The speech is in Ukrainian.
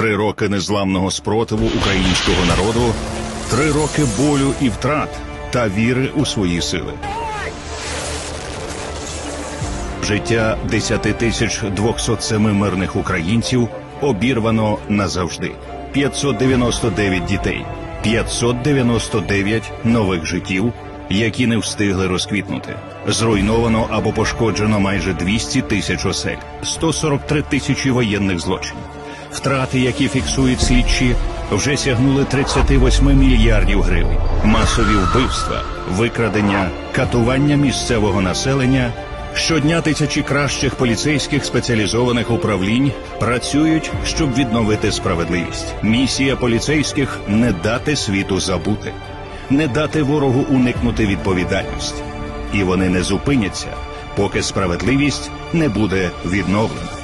Три роки незламного спротиву українського народу, три роки болю і втрат та віри у свої сили. Життя 10 тисяч 207 мирних українців обірвано назавжди. 599 дітей, 599 нових життів, які не встигли розквітнути. Зруйновано або пошкоджено майже 200 тисяч осель, 143 тисячі воєнних злочинів. Втрати, які фіксують слідчі, вже сягнули 38 мільярдів гривень. Масові вбивства, викрадення, катування місцевого населення. Щодня тисячі кращих поліцейських спеціалізованих управлінь працюють, щоб відновити справедливість. Місія поліцейських не дати світу забути, не дати ворогу уникнути відповідальності. І вони не зупиняться, поки справедливість не буде відновлена.